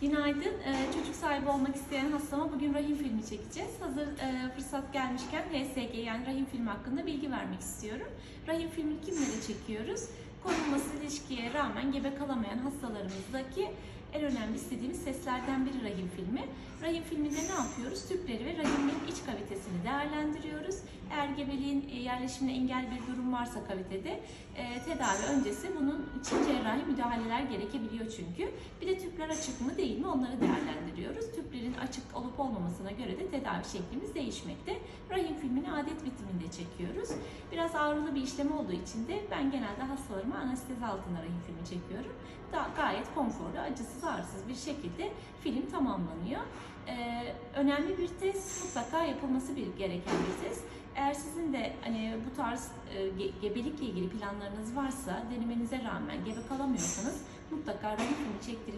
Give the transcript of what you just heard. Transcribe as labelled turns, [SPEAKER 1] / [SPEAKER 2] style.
[SPEAKER 1] Günaydın. Ee, çocuk sahibi olmak isteyen hastama bugün rahim filmi çekeceğiz. Hazır e, fırsat gelmişken HSG yani rahim filmi hakkında bilgi vermek istiyorum. Rahim filmi kimlere çekiyoruz? Korunması ilişkiye rağmen gebe kalamayan hastalarımızdaki en önemli istediğimiz seslerden biri rahim filmi. Rahim filminde ne yapıyoruz? Tüpleri ve rahimin iç kavitesini değerlendiriyoruz. Eğer gebeliğin e, yerleşimine engel bir durum varsa kavitede e, tedavi öncesi bunun için cerrahi müdahaleler gerekebiliyor çünkü. Bir de tüpler açık mı değil mi onları değerlendiriyoruz. Tüplerin açık olup olmamasına göre de tedavi şeklimiz değişmekte. Rahim filmini adet bitiminde çekiyoruz. Biraz ağrılı bir işlem olduğu için de ben genelde hastalarıma anestezi altında rahim filmi çekiyorum. Da gayet konforlu, acısız, ağrısız bir şekilde film tamamlanıyor. Ee, önemli bir test, mutlaka yapılması bir gereken bir test. Eğer sizin de hani bu tarz e, ge- gebelikle ilgili planlarınız varsa denemenize rağmen gebe kalamıyorsanız mutlaka rahim filmi çektirip